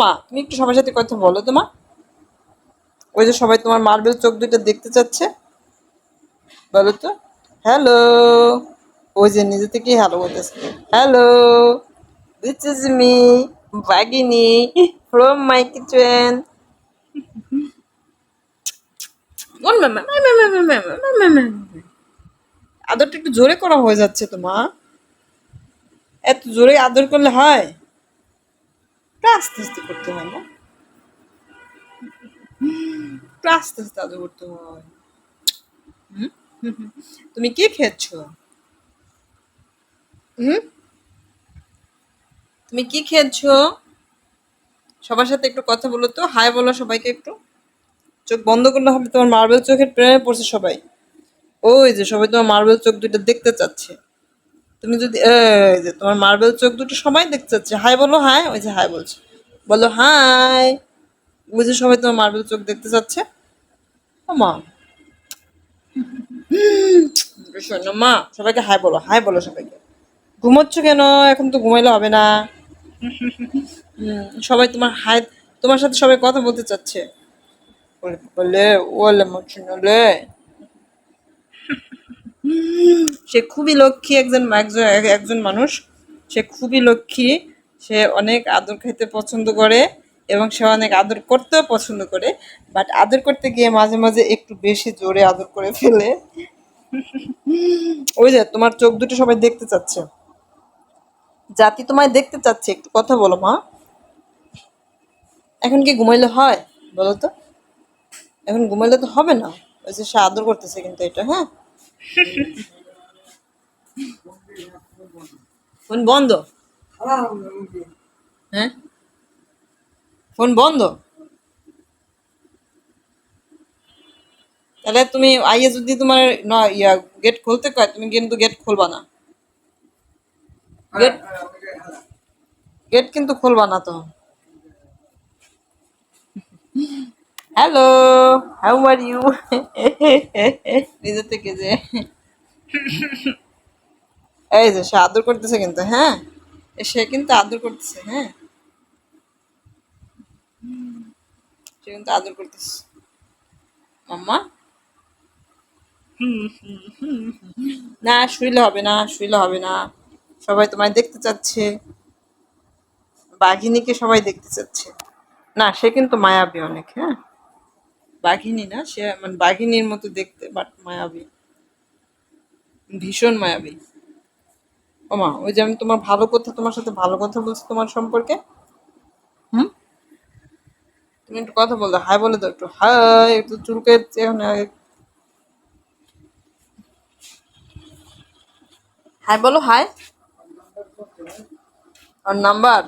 মা তুমি একটু সবার সাথে কথা বলো তো মা ওই যে সবাই তোমার মার্বেল চোখ দুটো দেখতে চাচ্ছে বলো তো হ্যালো ওই যে নিজে থেকেই হ্যালো বলতেছে hello this is me বাগিনি from my kitchen আদরটা একটু জোরে করা হয়ে যাচ্ছে তো মা এত জোরে আদর করলে হয় আস্তে আস্তে করতে হয় না? আস্তে আস্তে আদর করতে হয়? তুমি কি খেয়েছ? তুমি কি খেয়েছো? সবার সাথে একটু কথা বলো তো। হাই বলো সবাইকে একটু। চোখ বন্ধ করলে হবে, তোমার মার্বেল চোখের প্রেমে পড়ছে সবাই। ওই যে সবাই তোমার মার্বেল চোখ দুটো দেখতে চাচ্ছে। তুমি যদি যে তোমার মার্বেল চোখ দুটো সবাই দেখতে চাচ্ছে। হাই বলো, হাই। ওই যে হাই বলছে। বলো হাই। যে সবাই তোমার মার্বেল চোখ দেখতে চাচ্ছে। মা শোনো মা, সবাইকে হাই বলো হাই বলো সবাইকে। ঘুমোচ্ছ কেন? এখন তো ঘুমাইলে হবে না। সবাই তোমার হাই, তোমার সাথে সবাই কথা বলতে চাচ্ছে। বলে ওলে মচনলে সে খুবই লক্ষ্মী একজন একজন মানুষ। সে খুবই লক্ষ্মী। সে অনেক আদর খেতে পছন্দ করে এবং সে অনেক আদর করতেও পছন্দ করে বাট আদর করতে গিয়ে মাঝে মাঝে একটু বেশি জোরে আদর করে ফেলে। ওই যে তোমার চোখ দুটো সবাই দেখতে চাচ্ছে। জাতি তোমায় দেখতে চাচ্ছে একটু কথা বলো মা। এখন কি ঘুমাইলে হয় বলো তো? এখন ঘুমাইলে তো হবে না। ওই যে সে আদর করতেছে কিন্তু এটা হ্যাঁ? ফোন বন্ধ। হ্যাঁ? ফোন বন্ধ? তাহলে তুমি আইয়ে যদি তোমার, না, ইয়া গেট খুলতে কয়, তুমি কিন্তু গেট খুলবা না। গেট গেট কিন্তু খুলবা না তো। হ্যালো হাউ আর ইউ নিজে থেকে যে। এই যে, সে আদর করতেছে কিন্তু হ্যাঁ? সে কিন্তু আদর করতেছে হ্যাঁ? সে কিন্তু আদর করতেছে। মাম্মা? না, শুইলে হবে না, শুইলে হবে না। সবাই তোমায় দেখতে চাচ্ছে। বাঘিনীকে সবাই দেখতে চাচ্ছে। না, সে কিন্তু মায়াবী অনেক হ্যাঁ? বাঘিনী না, সে মানে বাঘিনীর মতো দেখতে বাট মায়াবী। ভীষণ মায়াবী। ওমা ওই যে আমি তোমার ভালো কথা, তোমার সাথে ভালো কথা বলছি তোমার সম্পর্কে। হুম? তুমি একটু কথা বলতো, হাই বলে দাও একটু। হাই একটু চুলকে হাই বলো, হাই। আর নাম্বার?